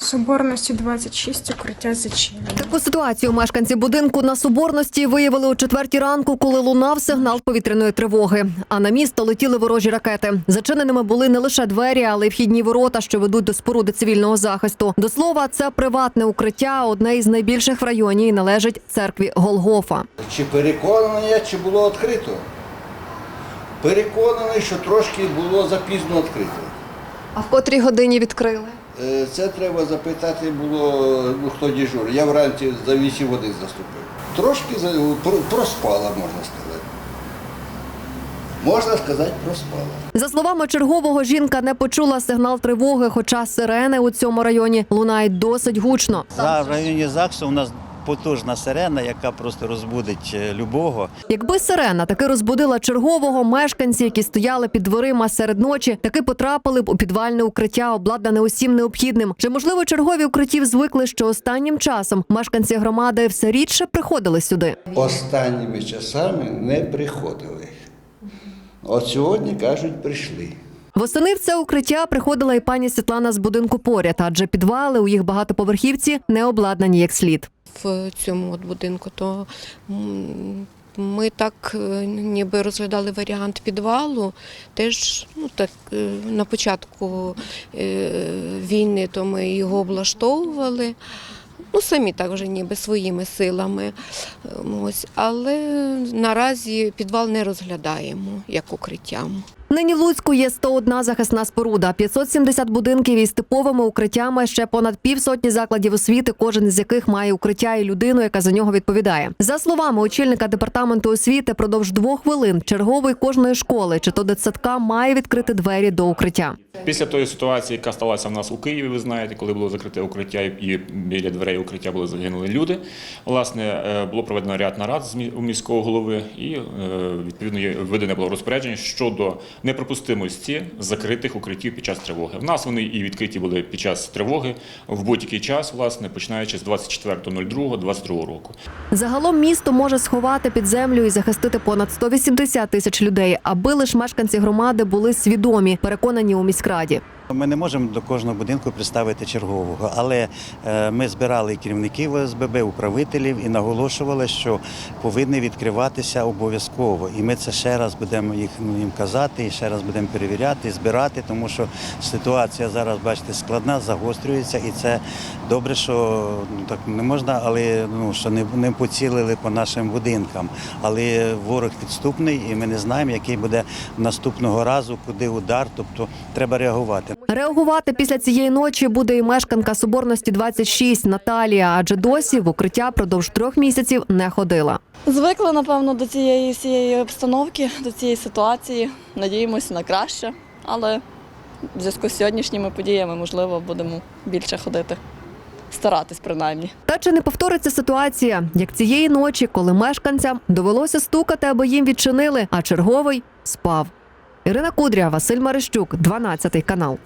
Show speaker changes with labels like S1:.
S1: Соборності 26, укриття зачинено.
S2: Таку ситуацію мешканці будинку на Соборності виявили о четвертій ранку, коли лунав сигнал повітряної тривоги. А на місто летіли ворожі ракети. Зачиненими були не лише двері, але й вхідні ворота, що ведуть до споруди цивільного захисту. До слова, це приватне укриття, одне із найбільших в районі і належить церкві Голгофа.
S3: Чи переконаний я, чи було відкрито? Переконаний, що трошки було запізно відкрито.
S2: А в котрій годині відкрили?
S3: Е, Це треба запитати було, ну, хто дежур. Я вранці за 8 годин заступив. Трошки проспала, можна сказати. Можна сказати, проспала.
S2: За словами чергового, жінка не почула сигнал тривоги, хоча сирени у цьому районі лунають досить гучно.
S4: За в районі ЗАГСу у нас потужна сирена, яка просто розбудить е, любого.
S2: Якби сирена таки розбудила чергового, мешканці, які стояли під дверима серед ночі, таки потрапили б у підвальне укриття, обладнане усім необхідним. Чи можливо чергові укриттів звикли, що останнім часом мешканці громади все рідше приходили сюди?
S3: Останніми часами не приходили. От сьогодні, кажуть, прийшли.
S2: Восени в це укриття приходила і пані Світлана з будинку поряд, адже підвали у їх багатоповерхівці не обладнані як слід.
S5: В цьому от будинку, то ми так е, ніби розглядали варіант підвалу. Теж ну, так, е, на початку е, війни то ми його облаштовували. Ну, самі так вже ніби своїми силами. Ось. Але наразі підвал не розглядаємо як укриттям.
S2: Нині в Луцьку є 101 захисна споруда, 570 будинків із типовими укриттями, ще понад півсотні закладів освіти, кожен з яких має укриття і людину, яка за нього відповідає. За словами очільника департаменту освіти, продовж двох хвилин черговий кожної школи чи то дитсадка має відкрити двері до укриття.
S6: Після тої ситуації, яка сталася в нас у Києві, ви знаєте, коли було закрите укриття і біля дверей укриття були загинули люди. Власне, е, було проведено ряд нарад у міського голови, і е, відповідно видане було розпорядження щодо неприпустимості закритих укриттів під час тривоги. В нас вони і відкриті були під час тривоги в будь-який час, власне, починаючи з 24.02.22 року.
S2: Загалом місто може сховати під землю і захистити понад 180 тисяч людей, аби лише мешканці громади були свідомі, переконані у міськраді.
S4: Ми не можемо до кожного будинку представити чергового, але е, ми збирали і керівників ОСББ, управителів і наголошували, що повинні відкриватися обов'язково. І ми це ще раз будемо їх ну, їм казати, і ще раз будемо перевіряти, збирати, тому що ситуація зараз, бачите, складна, загострюється, і це добре, що ну так не можна, але ну що не, не поцілили по нашим будинкам. Але ворог підступний, і ми не знаємо, який буде наступного разу, куди удар. Тобто треба реагувати.
S2: Реагувати після цієї ночі буде і мешканка Соборності 26 Наталія, адже досі в укриття продовж трьох місяців не ходила.
S7: Звикли, напевно, до цієї всієї обстановки, до цієї ситуації. Надіємося на краще, але в зв'язку з сьогоднішніми подіями, можливо, будемо більше ходити. Старатись принаймні.
S2: Та чи не повториться ситуація, як цієї ночі, коли мешканцям довелося стукати, аби їм відчинили, а черговий спав. Ірина Кудря, Василь Марищук, 12 канал.